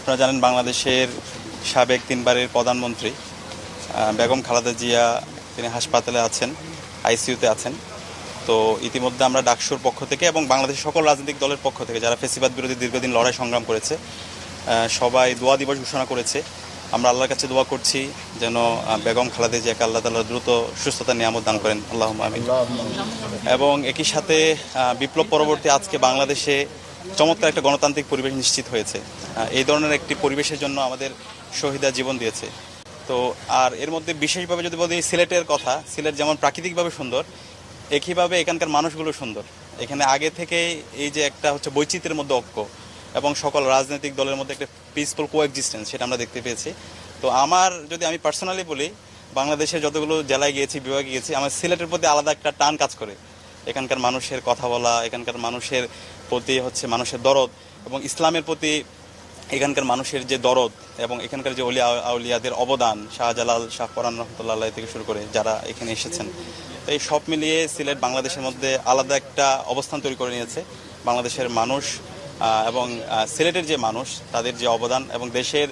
আপনারা জানেন বাংলাদেশের সাবেক তিনবারের প্রধানমন্ত্রী বেগম খালেদা জিয়া তিনি হাসপাতালে আছেন, আইসিইউতে আছেন। তো ইতিমধ্যে আমরা ডাকসুর পক্ষ থেকে এবং বাংলাদেশের সকল রাজনৈতিক দলের পক্ষ থেকে যারা ফেসিবাদ বিরোধী দীর্ঘদিন লড়াই সংগ্রাম করেছে সবাই দোয়া দিবস ঘোষণা করেছে। আমরা আল্লাহর কাছে দোয়া করছি যেন বেগম খালেদা জিয়াকে আল্লাহ তালা দ্রুত সুস্থতা নিয়ামত দান করেন। আল্লাহ আমিন। এবং একই সাথে বিপ্লব পরবর্তী আজকে বাংলাদেশে চমৎকার একটা গণতান্ত্রিক পরিবেশ নিশ্চিত হয়েছে। এই ধরনের একটি পরিবেশের জন্য আমাদের শহীদা জীবন দিয়েছে। তো, আর এর মধ্যে বিশেষভাবে যদি বলি সিলেটের কথা, সিলেট যেমন প্রাকৃতিকভাবে সুন্দর, একইভাবে এখানকার মানুষগুলো সুন্দর। এখানে আগে থেকে এই যে একটা হচ্ছে বৈচিত্র্যের মধ্যে ঐক্য এবং সকল রাজনৈতিক দলের মধ্যে একটা পিসফুল কো এক্সিস্টেন্স সেটা আমরা দেখতে পেয়েছি। তো, আমার যদি আমি পার্সোনালি বলি, বাংলাদেশের যতগুলো জেলায় গিয়েছি, বিভাগে গিয়েছি, আমার সিলেটের প্রতি আলাদা একটা টান কাজ করে। এখানকার মানুষের কথা বলা, এখানকার মানুষের প্রতি হচ্ছে মানুষের দরদ এবং ইসলামের প্রতি এখানকার মানুষের যে দরদ এবং এখানকার যে অলিয়া, আউলিয়াদের অবদান, শাহজালাল শাহ পরান রহমতুল্লাহ থেকে শুরু করে যারা এখানে এসেছেন। তো এই সব মিলিয়ে সিলেট বাংলাদেশের মধ্যে আলাদা একটা অবস্থান তৈরি করে নিয়েছে। বাংলাদেশের মানুষ এবং সিলেটের যে মানুষ, তাদের যে অবদান এবং দেশের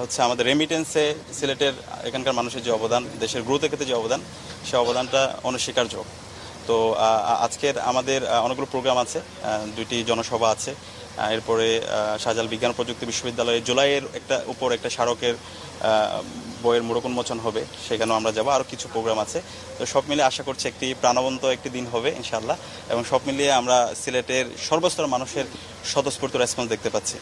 হচ্ছে আমাদের রেমিটেন্সে সিলেটের এখানকার মানুষের যে অবদান, দেশের গ্রোথের ক্ষেত্রে যে অবদান, সে অবদানটা অনস্বীকার্য। তো আজকের আমাদের অনেকগুলো প্রোগ্রাম আছে দুইটি জনসভা আছে এরপরে শাহজাল বিজ্ঞান প্রযুক্তি বিশ্ববিদ্যালয়ে জুলাইয়ের একটা উপর একটা স্মারকের বইয়ের মোড়ক উন্মোচন হবে, সেখানেও আমরা যাব, আরও কিছু প্রোগ্রাম আছে। তো সব মিলিয়ে আশা করছি একটি প্রাণবন্ত একটি দিন হবে, ইনশাআল্লাহ, এবং সব মিলিয়ে আমরা সিলেটের সর্বস্তর মানুষের স্বতঃস্ফূর্ত রেসপন্স দেখতে পাচ্ছি।